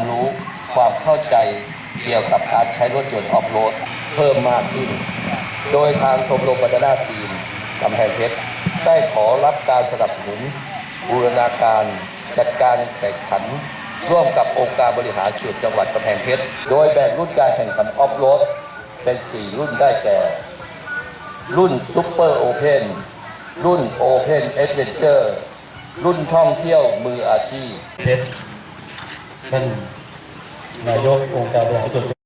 ความรู้ความเข้าใจเกี่ยวกับการใช้รถยนต์ออฟโรดเพิ่มมากขึ้น โดยทางชมรมบรรณาทีมกำแพงเพชรได้ขอรับการสนับสนุนบูรณาการจัดการแข่งขัน ร่วมกับองค์การบริหารส่วนจังหวัดกำแพงเพชร โดยแบ่งรุ่นการแข่งขันออฟโรดเป็น 4 รุ่นได้แก่ รุ่นซุปเปอร์โอเพนรุ่นโอเพนเอ v เวนเจอร์รุ่นท่องเที่ยวมืออาชีพเพชร ท่านนายกองค์การบริหารส่วนจังหวัด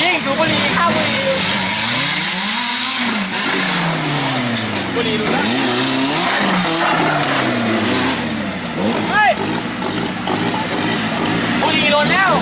ยิ่งดูบุหรี่ข้าวบุหรี่บุหรี่ดูนะเฮ้ยบุหรี่โดนแล้ว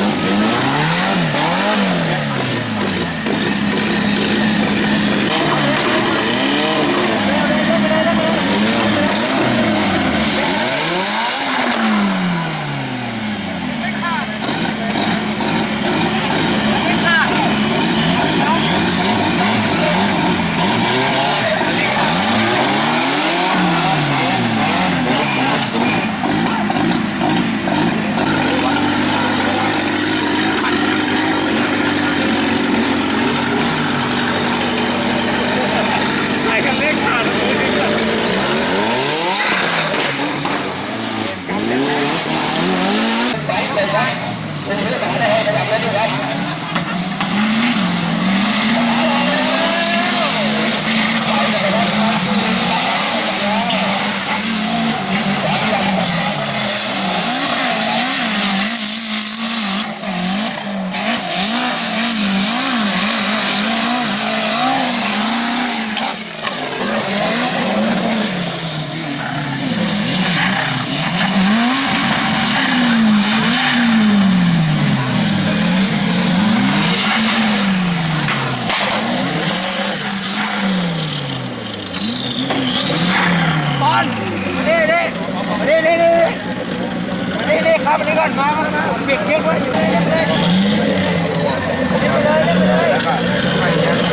ไอ้กันเล็กขาดเลย บอลนี่นี่ นี่นี่นี่นี่ครับนี่ก่อนมามามาเบียดเบียดไว้อยู่เลยเลยเลยเลยเลย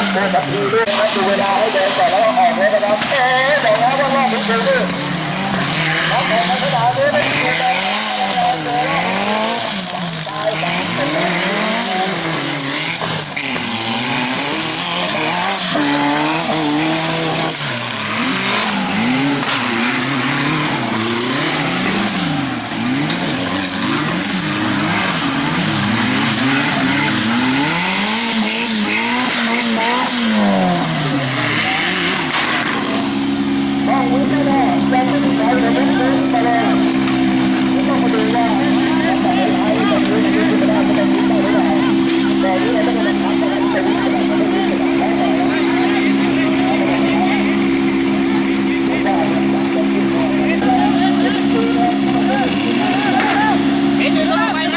ต้องเดินแบบนี้ด้วยนะดูเวลาให้เดินก่อนแล้วออกเลยนะครับเอ๊ะบอกแล้วว่ารอบนี้คือนี่น้องแข่งขนาดนี้ไม่ถูกเลยต้องวิ่งแน่ๆยังไม่ถึงไหนเลยไม่ถึงไปเลยต้องมาดูว่าแต่ไอ้แบบนี้มันจะได้ไม่ได้วิ่งได้หรือเปล่าแต่นี่เราต้องมาทำกันแต่วิ่งขนาดไม่ได้วิ่งขนาดนั้น เ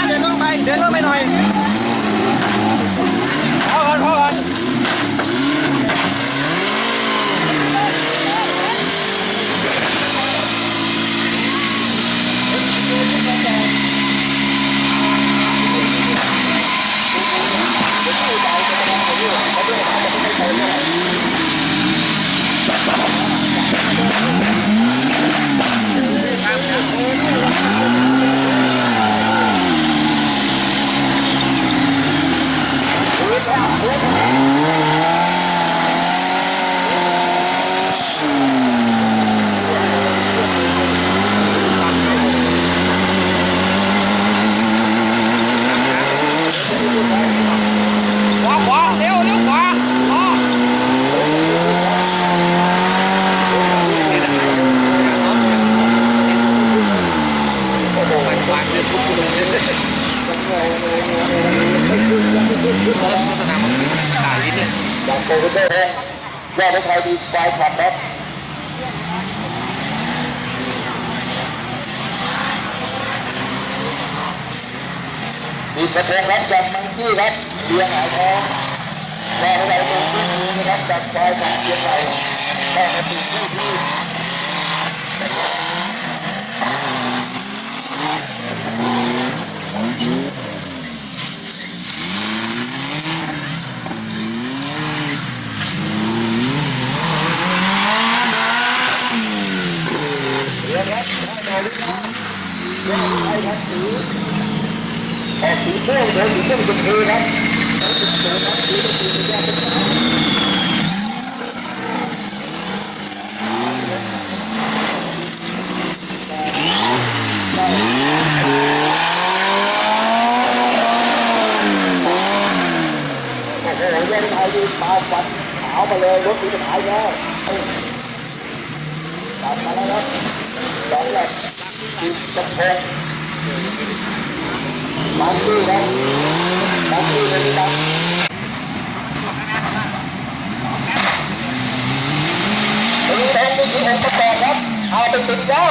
ดินลงไปนะเเดินเข้าไปหน่อยพอก่อนพอก่อน ขวาขวาเร็วเร็วขวาขวาโอ้โห มันางเลยทุกคนเลยลักษณะมันขาลิ้นเนี่ยจากโควิดได้แล้วยอดไทยดีไฟขับครับมีกระทงรับจากมังกี้ครับเรียงหายทองยอดไทยดีที่นี้นะครับจากไฟขับเชียงใหม่แค่นาทีที่ที่ ออกสีม่วงเดินสีม่วงเป็นเทครับโอ้โหยังไงดีตาฟันขาว มาเลยรถมีปัญหาแล้วกลับมาแล้วครับสองหลักสิบกระทงบางที่ครับบางที่ไม่มีครับถึงแทงนี่คือองค์ประกอบครับเอาไปติดเจ้า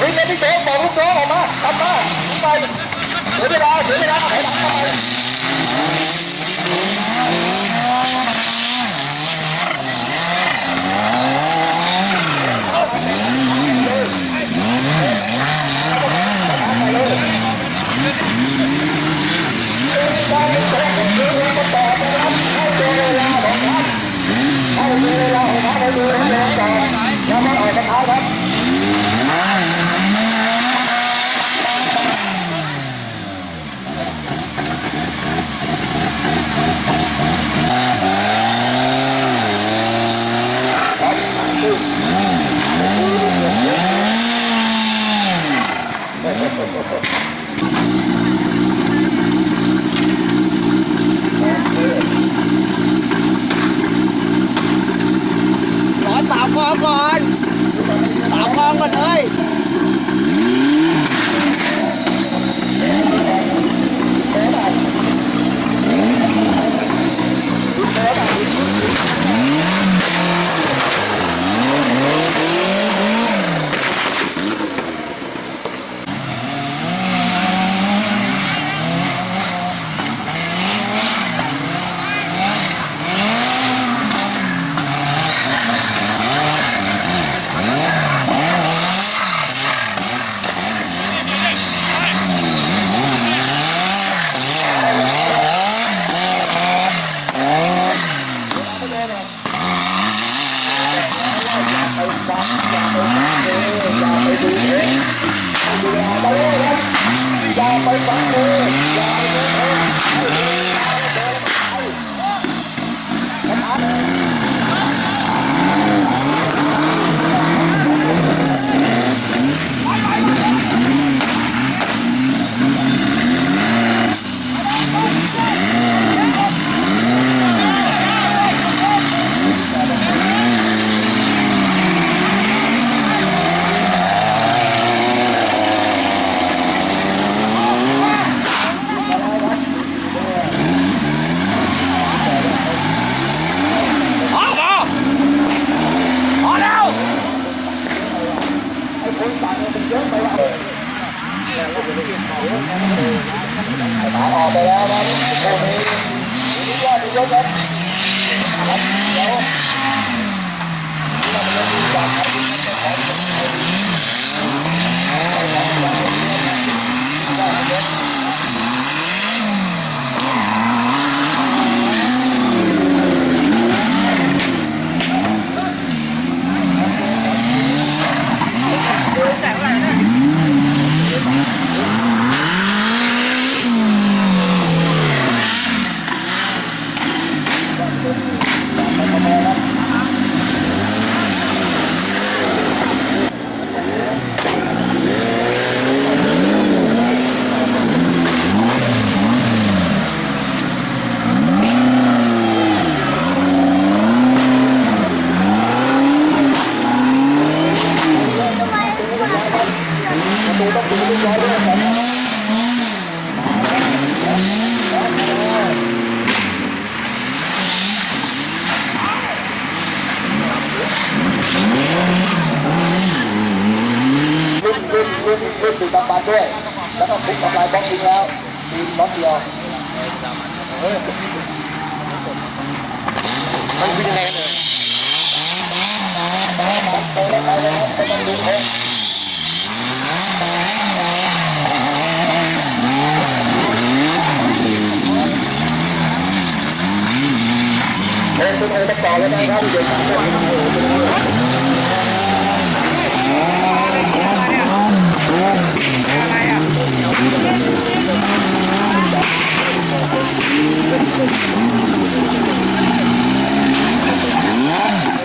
วิ่งไปที่เจ๊บอกลูกน้องออกมาทำมาวิ่งไปเสียเวลาเสียเวลาถอยหลังเข้าไปการ เป็นตัวของคือองค์ประกอบนะครับให้เจอเวลาของท่านให้เจอเวลาของท่านให้ดูให้เร็วก่อนแล้วมาออกกระทะครับ Gracias. มีบล็อกเดียวเฮ้ยมันคือยังไงกันเลยไปแล้วไปแล้วไปต้องดูเขาเฮ้ยคุณโอ้ต้องต่อแล้วนะครับเดี๋ยวผมจะ Thank you.